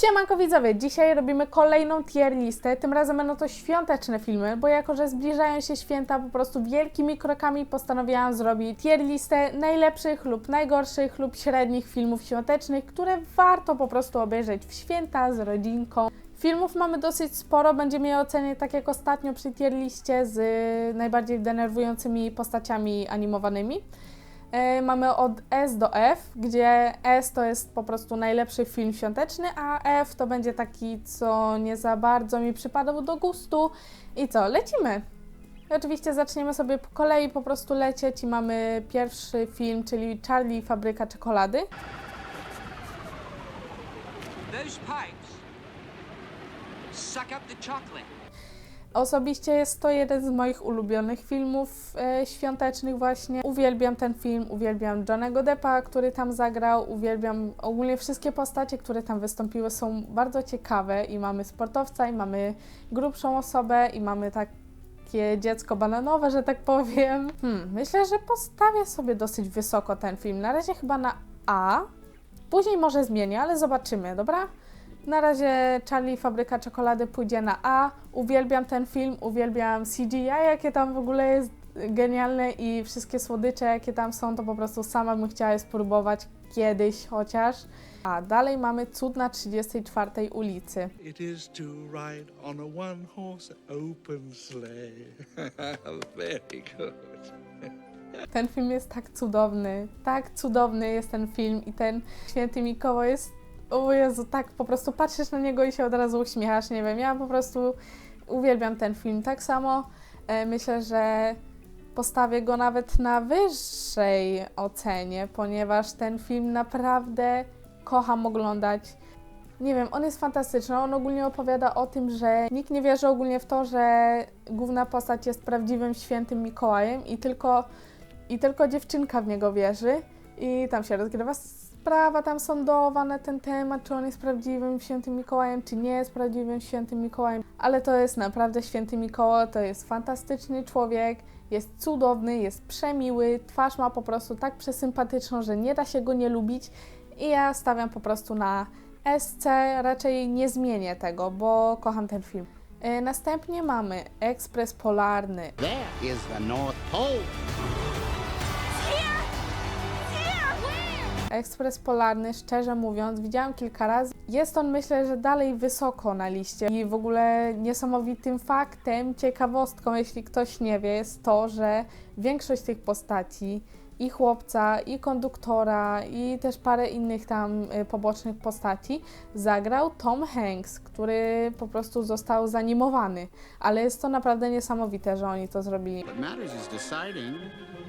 Siemanko widzowie, dzisiaj robimy kolejną tier listę, tym razem będą to świąteczne filmy, bo jako, że zbliżają się święta po prostu wielkimi krokami postanowiłam zrobić tier listę najlepszych lub najgorszych lub średnich filmów świątecznych, które warto po prostu obejrzeć w święta z rodzinką. Filmów mamy dosyć sporo, będziemy je oceniać tak jak ostatnio przy tier liście z najbardziej denerwującymi postaciami animowanymi. E, Mamy od S do F, gdzie S to jest po prostu najlepszy film świąteczny, a F to będzie taki, co nie za bardzo mi przypadał do gustu. I co, lecimy! I oczywiście zaczniemy sobie po kolei po prostu lecieć i mamy pierwszy film, czyli Charlie Fabryka Czekolady. Those pipes suck up the chocolate. Osobiście jest to jeden z moich ulubionych filmów e, świątecznych właśnie. Uwielbiam ten film, uwielbiam Johnego Deppa, który tam zagrał, uwielbiam ogólnie wszystkie postacie, które tam wystąpiły są bardzo ciekawe i mamy sportowca i mamy grubszą osobę i mamy takie dziecko bananowe, że tak powiem. Hmm, myślę, że postawię sobie dosyć wysoko ten film. Na razie chyba na A. Później może zmienię, ale zobaczymy, dobra? Na razie Charlie Fabryka Czekolady pójdzie na A. Uwielbiam ten film, uwielbiam CGI, jakie tam w ogóle jest genialne i wszystkie słodycze, jakie tam są, to po prostu sama bym chciała je spróbować kiedyś chociaż. A dalej mamy Cud na 34 ulicy. It is to ride on a one horse open sleigh. Very good. Ten film jest tak cudowny, tak cudowny jest ten film i ten święty Mikołaj jest, o Jezu, tak po prostu patrzysz na niego i się od razu uśmiechasz, nie wiem, ja po prostu uwielbiam ten film. Tak samo e, myślę, że postawię go nawet na wyższej ocenie, ponieważ ten film naprawdę kocham oglądać. Nie wiem, on jest fantastyczny. On ogólnie opowiada o tym, że nikt nie wierzy ogólnie w to, że główna postać jest prawdziwym świętym Mikołajem i tylko, i tylko dziewczynka w niego wierzy. I tam się rozgrywa sprawa tam sądowa na ten temat, czy on jest prawdziwym świętym Mikołajem, czy nie jest prawdziwym świętym Mikołajem. Ale to jest naprawdę święty Mikołaj, to jest fantastyczny człowiek, jest cudowny, jest przemiły, twarz ma po prostu tak przesympatyczną, że nie da się go nie lubić. I ja stawiam po prostu na SC, raczej nie zmienię tego, bo kocham ten film. E, Następnie mamy Ekspres Polarny. There is the North Pole. Ekspres Polarny, szczerze mówiąc, widziałam kilka razy. Jest on, myślę, że dalej wysoko na liście. I w ogóle niesamowitym faktem, ciekawostką, jeśli ktoś nie wie, jest to, że większość tych postaci, i chłopca, i konduktora, i też parę innych tam y, pobocznych postaci, zagrał Tom Hanks, który po prostu został zanimowany. Ale jest to naprawdę niesamowite, że oni to zrobili. What matters is deciding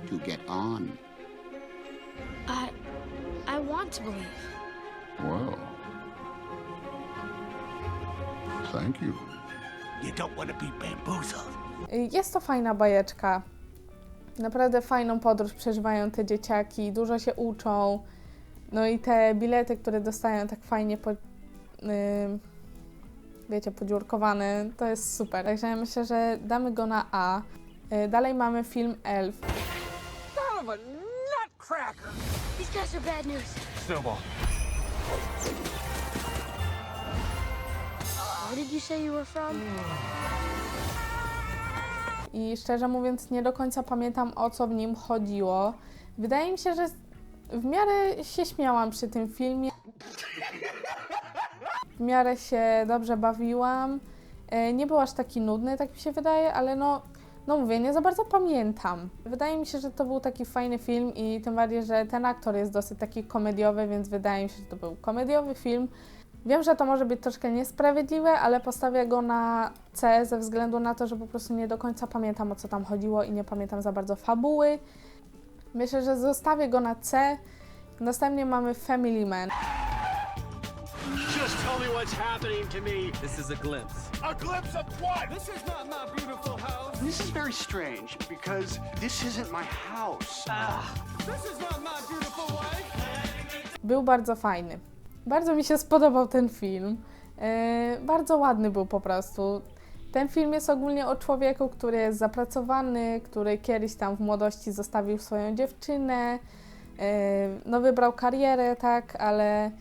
to get on. Want to believe. Well. Thank you. You don't want to be bamboozled. Jest to fajna bajeczka. Naprawdę fajną podróż przeżywają te dzieciaki, dużo się uczą. No i te bilety, które dostają tak fajnie po, ym, wiecie, podziurkowane, to jest super. Także ja myślę, że damy go na A. Y, Dalej mamy film Elf. Son of a nutcracker! These guys are bad news. Snowball. Where did you say you were from? I szczerze mówiąc, nie do końca pamiętam o co w nim chodziło. Wydaje mi się, że w miarę się śmiałam przy tym filmie. W miarę się dobrze bawiłam. E, Nie był aż taki nudny, tak mi się wydaje, ale no, no mówię, nie za bardzo pamiętam. Wydaje mi się, że to był taki fajny film i tym bardziej, że ten aktor jest dosyć taki komediowy, więc wydaje mi się, że to był komediowy film. Wiem, że to może być troszkę niesprawiedliwe, ale postawię go na C ze względu na to, że po prostu nie do końca pamiętam o co tam chodziło i nie pamiętam za bardzo fabuły. Myślę, że zostawię go na C. Następnie mamy Family Man. Just tell me what's happening to me. This is a glimpse. A glimpse of what? This is not my beautiful house. This is very strange because this isn't my house. This is not my beautiful wife. Był bardzo fajny. Bardzo mi się spodobał ten film. Yy, bardzo ładny był po prostu. Ten film jest ogólnie o człowieku, który jest zapracowany, który kiedyś tam w młodości zostawił swoją dziewczynę, yy, no wybrał karierę, tak, ale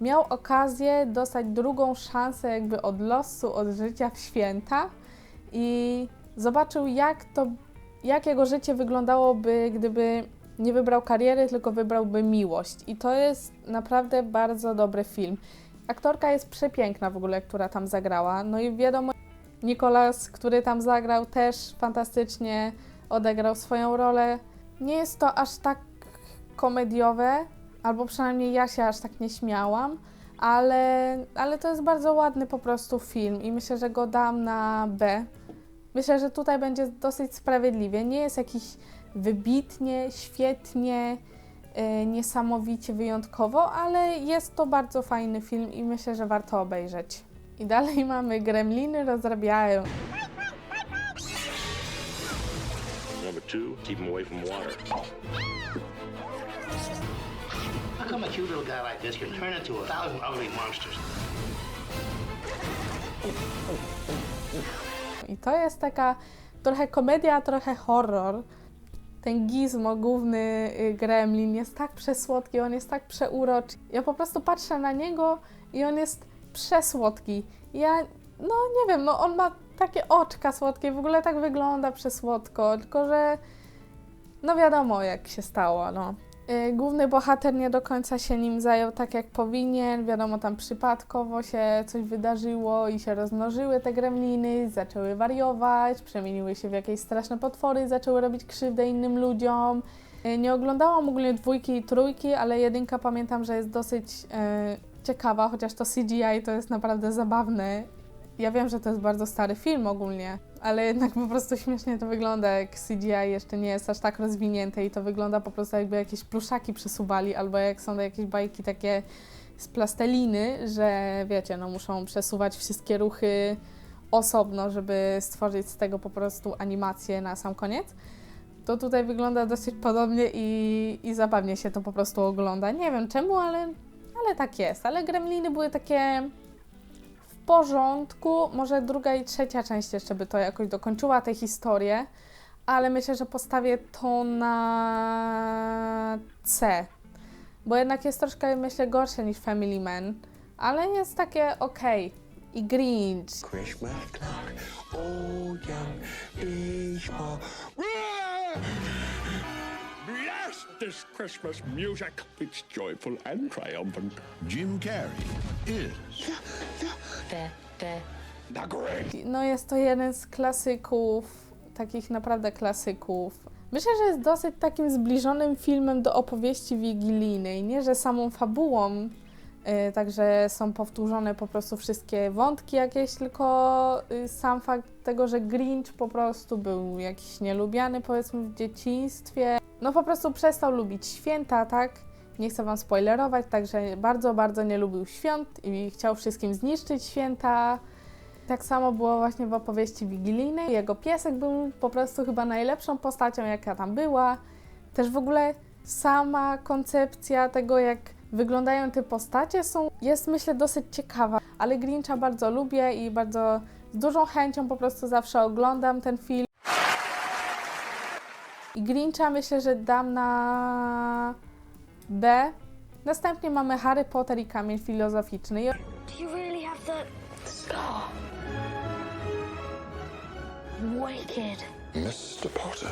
miał okazję dostać drugą szansę jakby od losu, od życia w święta i zobaczył jak to, jak jego życie wyglądałoby, gdyby nie wybrał kariery, tylko wybrałby miłość. I to jest naprawdę bardzo dobry film. Aktorka jest przepiękna w ogóle, która tam zagrała. No i wiadomo, Nikolas, który tam zagrał, też fantastycznie odegrał swoją rolę. Nie jest to aż tak komediowe, albo przynajmniej ja się aż tak nie śmiałam, ale, ale to jest bardzo ładny po prostu film i myślę, że go dam na B. Myślę, że tutaj będzie dosyć sprawiedliwie. Nie jest jakiś wybitnie, świetnie, e, niesamowicie wyjątkowo, ale jest to bardzo fajny film i myślę, że warto obejrzeć. I dalej mamy Gremliny rozrabiają. Number two, keep them away from water. How come a cute little guy like this can turn into a thousand ugly monsters? I to jest taka trochę komedia, trochę horror. Ten gizmo, główny y, gremlin, jest tak przesłodki, on jest tak przeuroczy. Ja po prostu patrzę na niego i on jest przesłodki. Ja, no nie wiem, no on ma takie oczka słodkie, w ogóle tak wygląda przesłodko, tylko że no wiadomo jak się stało, no. Y, Główny bohater nie do końca się nim zajął tak jak powinien. Wiadomo, tam przypadkowo się coś wydarzyło i się rozmnożyły te gremliny, zaczęły wariować, przemieniły się w jakieś straszne potwory, zaczęły robić krzywdę innym ludziom. Y, Nie oglądałam ogólnie dwójki i trójki, ale jedynka pamiętam, że jest dosyć e, ciekawa, chociaż to CGI to jest naprawdę zabawne. Ja wiem, że to jest bardzo stary film ogólnie, ale jednak po prostu śmiesznie to wygląda, jak CGI jeszcze nie jest aż tak rozwinięte i to wygląda po prostu jakby jakieś pluszaki przesuwali, albo jak są jakieś bajki takie z plasteliny, że wiecie, no muszą przesuwać wszystkie ruchy osobno, żeby stworzyć z tego po prostu animację na sam koniec. To tutaj wygląda dosyć podobnie i, i zabawnie się to po prostu ogląda. Nie wiem czemu, ale, ale tak jest. Ale Gremliny były takie porządku. Może druga i trzecia część jeszcze by to jakoś dokończyła tę historię, ale myślę, że postawię to na C. Bo jednak jest troszkę, myślę, gorsze niż Family Man, ale jest takie okej. I Grinch. Christmas oh. This Christmas music. It's joyful and triumphant. Jim Carrey is The great No jest to jeden z klasyków, takich naprawdę klasyków. Myślę, że jest dosyć takim zbliżonym filmem do opowieści wigilijnej. Nie, że samą fabułą, y, także są powtórzone po prostu wszystkie wątki jakieś, tylko y, sam fakt tego, że Grinch po prostu był jakiś nielubiany powiedzmy w dzieciństwie. No po prostu przestał lubić święta, tak? Nie chcę Wam spoilerować, także bardzo, bardzo nie lubił świąt i chciał wszystkim zniszczyć święta. Tak samo było właśnie w opowieści wigilijnej. Jego piesek był po prostu chyba najlepszą postacią, jaka tam była. Też w ogóle sama koncepcja tego, jak wyglądają te postacie, są, jest myślę dosyć ciekawa. Ale Grincha bardzo lubię i bardzo z dużą chęcią po prostu zawsze oglądam ten film. I Grincha myślę, że dam na B. Następnie mamy Harry Potter i Kamień Filozoficzny. Do you really have the. Oh. Wicked. Mr. Potter,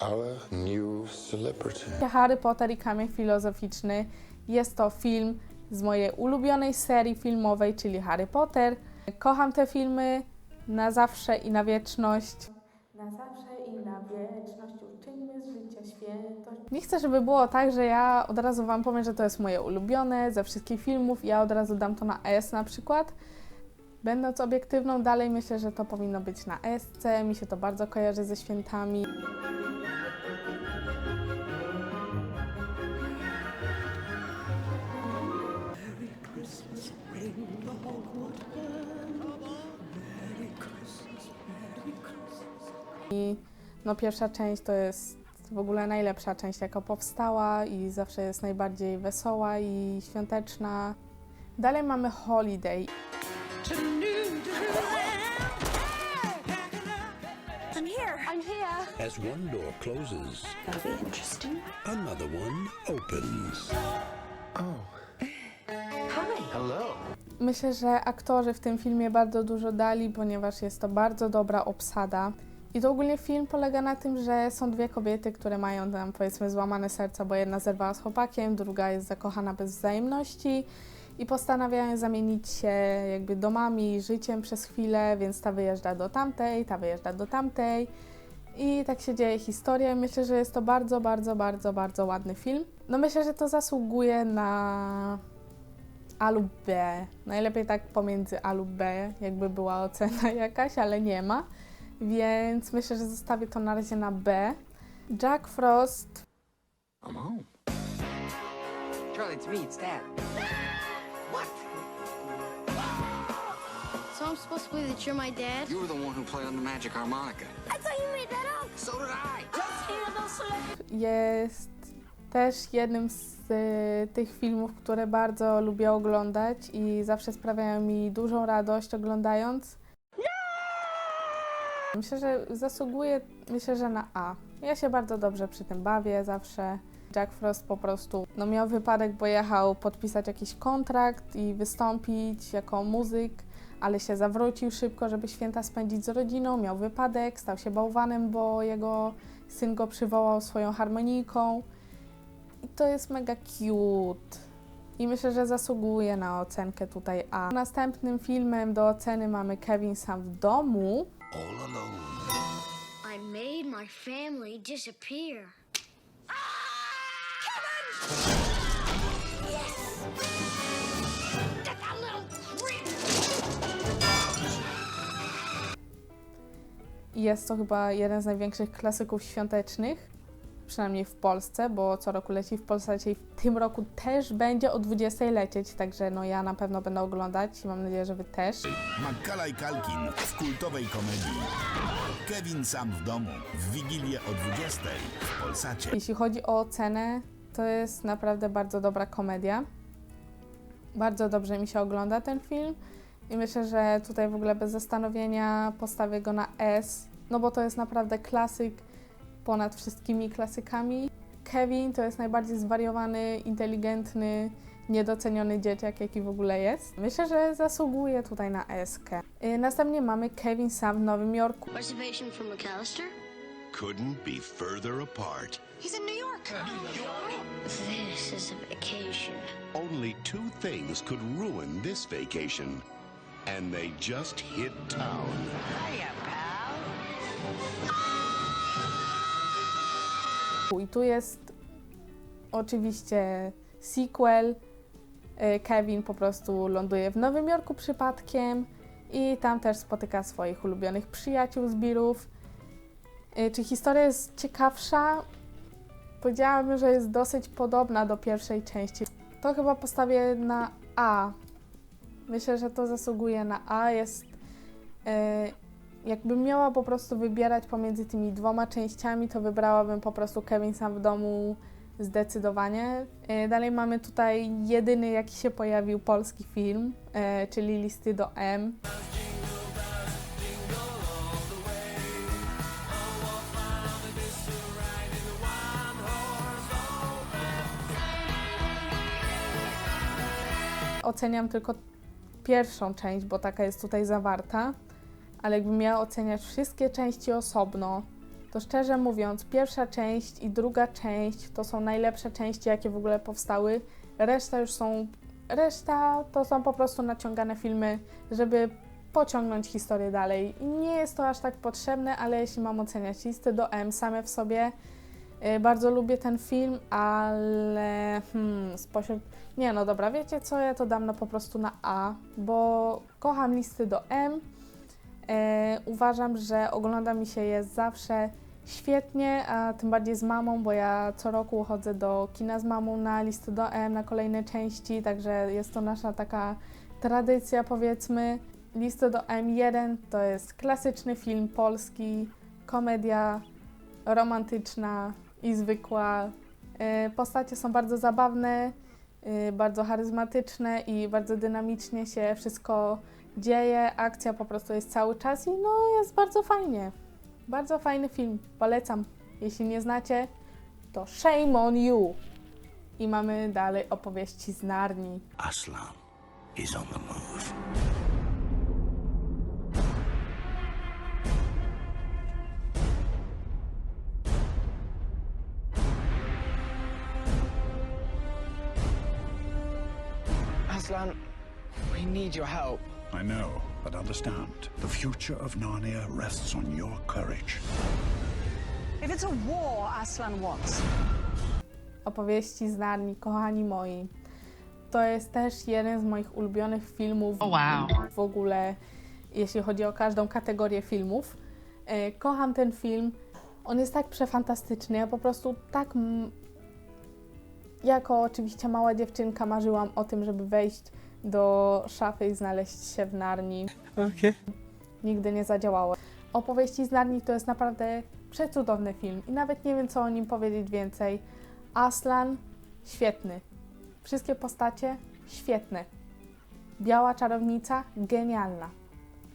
our new celebrity. Harry Potter i Kamień Filozoficzny jest to film z mojej ulubionej serii filmowej, czyli Harry Potter. Kocham te filmy na zawsze i na wieczność. Na zawsze i na wieczność życia świętość. Nie chcę, żeby było tak, że ja od razu Wam powiem, że to jest moje ulubione ze wszystkich filmów. Ja od razu dam to na S na przykład. Będąc obiektywną, dalej myślę, że to powinno być na SC. Mi się to bardzo kojarzy ze świętami. I no pierwsza część to jest w ogóle najlepsza część, jaka powstała i zawsze jest najbardziej wesoła i świąteczna. Dalej mamy Holiday. I'm here. I'm here. As one door closes, That'll be interesting. another one opens. Hello. Myślę, że aktorzy w tym filmie bardzo dużo dali, ponieważ jest to bardzo dobra obsada. I to ogólnie film polega na tym, że są dwie kobiety, które mają tam powiedzmy złamane serca, bo jedna zerwała z chłopakiem, druga jest zakochana bez wzajemności i postanawiają zamienić się jakby domami, życiem przez chwilę, więc ta wyjeżdża do tamtej, ta wyjeżdża do tamtej. I tak się dzieje historia. Myślę, że jest to bardzo, bardzo, bardzo, bardzo ładny film. No myślę, że to zasługuje na A lub B. Najlepiej tak pomiędzy A lub B, jakby była ocena jakaś, ale nie ma. Więc myślę, że zostawię to na razie na B. Jack Frost. I'm home. Charlie, it's me, it's Dad. So I'm supposed to believe that you're my dad? You were the one who played on the magic harmonica. I thought you made that up. So did I. Jest też jednym z y, tych filmów, które bardzo lubię oglądać i zawsze sprawiają mi dużą radość oglądając. Myślę, że zasługuje, myślę, że na A. Ja się bardzo dobrze przy tym bawię zawsze. Jack Frost po prostu no, miał wypadek, bo jechał podpisać jakiś kontrakt i wystąpić jako muzyk, ale się zawrócił szybko, żeby święta spędzić z rodziną. Miał wypadek, stał się bałwanem, bo jego syn go przywołał swoją harmonijką. I to jest mega cute. I myślę, że zasługuje na ocenkę tutaj A. Następnym filmem do oceny mamy Kevin sam w domu. All alone. I made my family disappear. I jest to chyba jeden z największych klasyków świątecznych, przynajmniej w Polsce, bo co roku leci w Polsce i w tym roku też będzie o 20 lecieć, także no ja na pewno będę oglądać i mam nadzieję, że wy też. Macaulay Culkin w kultowej komedii. Kevin sam w domu w Wigilię o 20 w Polsacie. Jeśli chodzi o ocenę, to jest naprawdę bardzo dobra komedia. Bardzo dobrze mi się ogląda ten film i myślę, że tutaj w ogóle bez zastanowienia postawię go na S, no bo to jest naprawdę klasyk ponad wszystkimi klasykami. Kevin to jest najbardziej zwariowany, inteligentny, niedoceniony dzieciak, jaki w ogóle jest. Myślę, że zasługuje tutaj na S. Y, Następnie mamy Kevin sam w Nowym Jorku. Reservation for McAllister? Couldn't be further apart. He's in New York. This is a vacation. Only two things could ruin this vacation. And they just hit town. I tu jest oczywiście sequel. Y, Kevin po prostu ląduje w Nowym Jorku przypadkiem i tam też spotyka swoich ulubionych przyjaciół z birów. Y, Czy historia jest ciekawsza? Powiedziałabym, że jest dosyć podobna do pierwszej części. To chyba postawię na A. Myślę, że to zasługuje na A. Jest. Jakbym miała po prostu wybierać pomiędzy tymi dwoma częściami, to wybrałabym po prostu Kevin sam w domu zdecydowanie. E, Dalej mamy tutaj jedyny, jaki się pojawił polski film, e, czyli Listy do M. Oceniam tylko pierwszą część, bo taka jest tutaj zawarta ale jakbym miała oceniać wszystkie części osobno, to szczerze mówiąc, pierwsza część i druga część to są najlepsze części, jakie w ogóle powstały. Reszta już są. Reszta to są po prostu naciągane filmy, żeby pociągnąć historię dalej. Nie jest to aż tak potrzebne, ale jeśli mam oceniać listy do M same w sobie, yy, bardzo lubię ten film, ale hmm, spośród. Nie, no dobra, wiecie co? Ja to dam na po prostu na A, bo kocham listy do M. E, uważam, że ogląda mi się je zawsze świetnie, a tym bardziej z mamą, bo ja co roku chodzę do kina z mamą na listy do M, na kolejne części, także jest to nasza taka tradycja, powiedzmy. Listy do M1 to jest klasyczny film polski, komedia romantyczna i zwykła. E, Postacie są bardzo zabawne, e, bardzo charyzmatyczne i bardzo dynamicznie się wszystko dzieje, akcja po prostu jest cały czas i no jest bardzo fajnie. Bardzo fajny film, polecam. Jeśli nie znacie, to shame on you. I mamy dalej opowieści z Narni. Aslan is on the move. Aslan, we need your help. I know, but understand, the future of Narnia rests on your courage. If it's a war Aslan wants, Opowieści z Narni, kochani moi. To jest też jeden z moich ulubionych filmów w ogóle, jeśli chodzi o każdą kategorię filmów. E, Kocham ten film. On jest tak przefantastyczny. Ja po prostu tak. Jako oczywiście mała dziewczynka marzyłam o tym, żeby wejść do szafy i znaleźć się w Narni. Nigdy nie zadziałało. Opowieści z Narni to jest naprawdę przecudowny film i nawet nie wiem, co o nim powiedzieć więcej. Aslan świetny. Wszystkie postacie świetne. Biała czarownica genialna.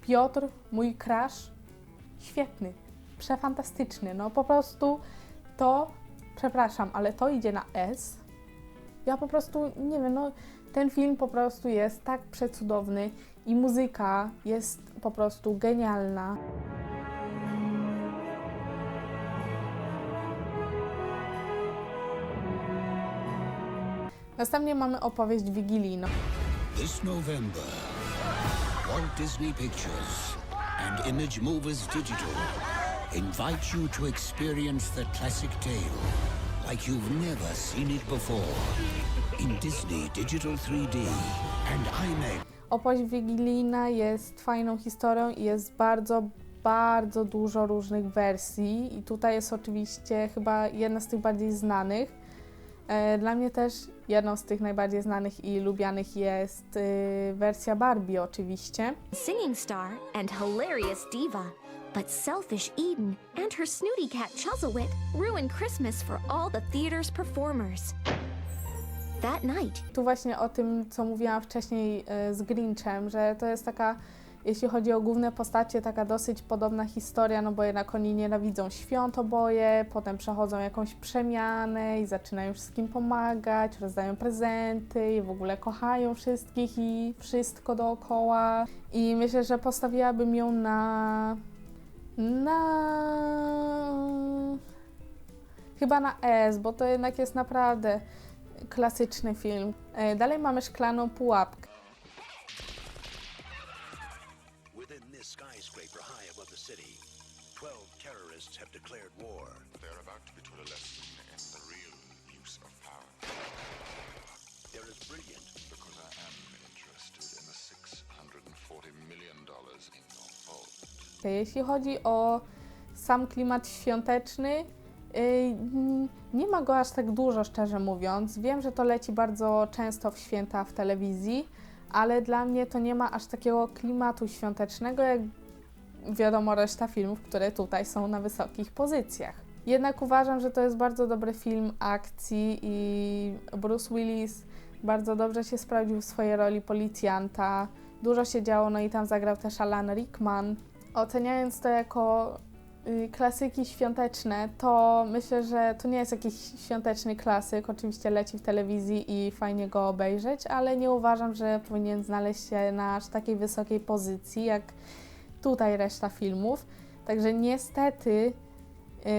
Piotr, mój crush, świetny. Przefantastyczny. No po prostu to, przepraszam, ale to idzie na S. Ja po prostu nie wiem, no ten film po prostu jest tak przecudowny i muzyka jest po prostu genialna. Następnie mamy opowieść wigilijną. This November, Walt Disney Pictures and Image Movers Digital invite you to experience the classic tale like you've never seen it before in Disney Digital 3D and IMAX. Opowieść wigilijna jest fajną historią i jest bardzo, bardzo dużo różnych wersji. I tutaj jest oczywiście chyba jedna z tych bardziej znanych. E, Dla mnie też jedną z tych najbardziej znanych i lubianych jest y, wersja Barbie oczywiście. Singing star and hilarious diva. But selfish Eden and her snooty cat Chuzzlewit ruin Christmas for all the theater's performers. That night, Tu właśnie o tym, co mówiłam wcześniej y, z Grinchem, że to jest taka, jeśli chodzi o główne postacie, taka dosyć podobna historia, no bo jednak oni nienawidzą świąt oboje, potem przechodzą jakąś przemianę i zaczynają wszystkim pomagać, rozdają prezenty i w ogóle kochają wszystkich i wszystko dookoła. I myślę, że postawiłabym ją na... na... Chyba na S, bo to jednak jest naprawdę klasyczny film. E, Dalej mamy szklaną pułapkę. Within this skyscraper high above the city, 12 terrorists have declared war. They're about to be taught a lesson in the real use of power. They're as brilliant Because I am interested in the $640 million in your vault. Jeśli chodzi o sam klimat świąteczny, nie ma go aż tak dużo, szczerze mówiąc. Wiem, że to leci bardzo często w święta w telewizji, ale dla mnie to nie ma aż takiego klimatu świątecznego, jak wiadomo reszta filmów, które tutaj są na wysokich pozycjach. Jednak uważam, że to jest bardzo dobry film akcji i Bruce Willis bardzo dobrze się sprawdził w swojej roli policjanta. Dużo się działo, no i tam zagrał też Alan Rickman. Oceniając to jako klasyki świąteczne, to myślę, że to nie jest jakiś świąteczny klasyk. Oczywiście leci w telewizji i fajnie go obejrzeć, ale nie uważam, że powinien znaleźć się na aż takiej wysokiej pozycji jak tutaj reszta filmów. Także niestety, yy,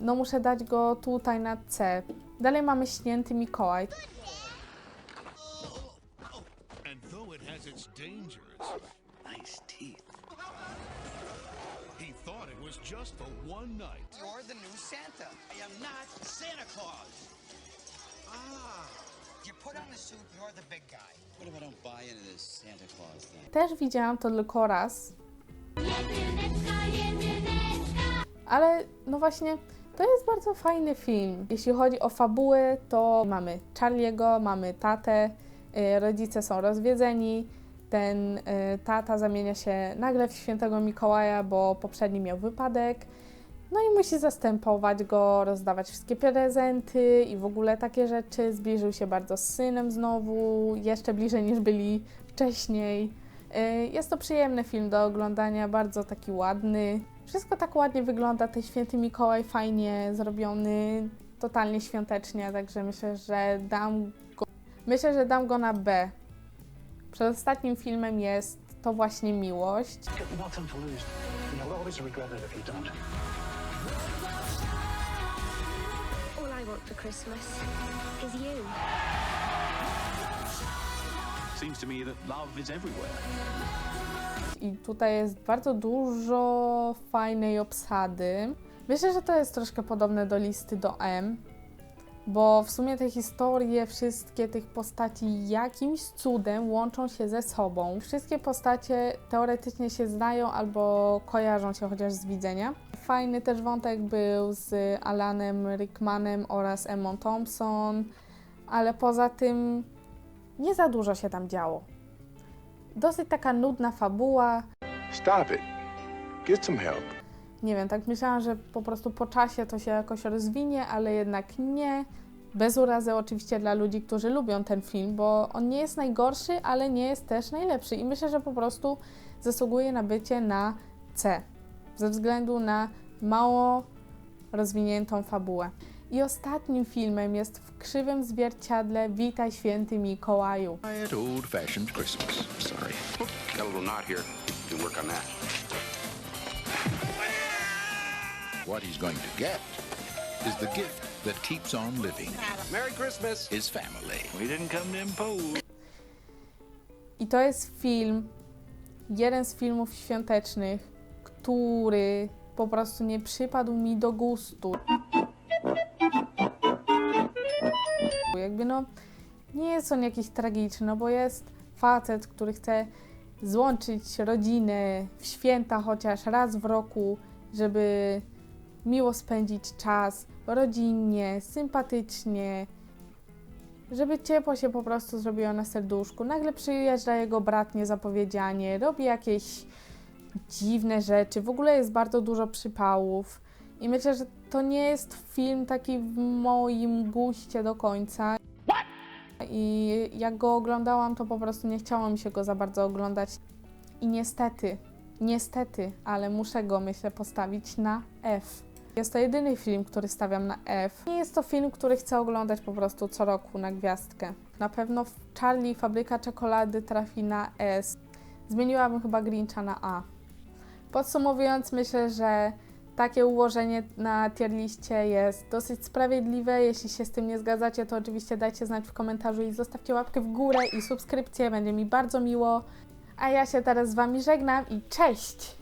no muszę dać go tutaj na C. Dalej mamy Śnięty Mikołaj. Thing? Też widziałam to tylko raz. Ale no właśnie, to jest bardzo fajny film. Jeśli chodzi o fabułę, to mamy Charliego, mamy tatę, y, rodzice są rozwiedzeni. Ten y, tata zamienia się nagle w świętego Mikołaja, bo poprzedni miał wypadek. No i musi zastępować go, rozdawać wszystkie prezenty i w ogóle takie rzeczy. Zbliżył się bardzo z synem znowu, jeszcze bliżej niż byli wcześniej. Y, Jest to przyjemny film do oglądania, bardzo taki ładny. Wszystko tak ładnie wygląda, ten święty Mikołaj fajnie zrobiony. totalnie świątecznie, także myślę, że dam go, myślę, że dam go na B. Przed ostatnim filmem jest to właśnie miłość. Want for Christmas is you. Seems to me that love is everywhere. I tutaj jest bardzo dużo fajnej obsady. Myślę, że to jest troszkę podobne do listy do M, bo w sumie te historie, wszystkie tych postaci jakimś cudem łączą się ze sobą. Wszystkie postacie teoretycznie się znają albo kojarzą się chociaż z widzenia. Fajny też wątek był z Alanem Rickmanem oraz Emmą Thompson, ale poza tym nie za dużo się tam działo. Dosyć taka nudna fabuła. Stop it. Get some help. Nie wiem, tak myślałam, że po prostu po czasie to się jakoś rozwinie, ale jednak nie. Bez urazy oczywiście dla ludzi, którzy lubią ten film, bo on nie jest najgorszy, ale nie jest też najlepszy. I myślę, że po prostu zasługuje na bycie na C. Ze względu na mało rozwiniętą fabułę. I ostatnim filmem jest w krzywym zwierciadle Witaj Święty Mikołaju. Quiet, old-fashioned Christmas. Sorry. Got a little knot here. Can work on that. What he's going to get is the gift that keeps on living. Merry Christmas. His family. We didn't come to impose. I to jest film, jeden z filmów świątecznych, który po prostu nie przypadł mi do gustu. Jakby no, nie jest on jakiś tragiczny, no bo jest facet, który chce złączyć rodzinę w święta chociaż raz w roku, żeby miło spędzić czas rodzinnie, sympatycznie, żeby ciepło się po prostu zrobiło na serduszku. Nagle przyjeżdża jego brat niezapowiedzianie, robi jakieś dziwne rzeczy. W ogóle jest bardzo dużo przypałów. I myślę, że to nie jest film taki w moim guście do końca. I jak go oglądałam, to po prostu nie chciało mi się go za bardzo oglądać. I niestety, niestety, ale muszę go, myślę, postawić na F. Jest to jedyny film, który stawiam na F. Nie jest to film, który chcę oglądać po prostu co roku na gwiazdkę. Na pewno Charlie Fabryka Czekolady trafi na S. Zmieniłabym chyba Grincha na A. Podsumowując, myślę, że takie ułożenie na tier liście jest dosyć sprawiedliwe. Jeśli się z tym nie zgadzacie, to oczywiście dajcie znać w komentarzu i zostawcie łapkę w górę i subskrypcję, będzie mi bardzo miło. A ja się teraz z Wami żegnam i cześć!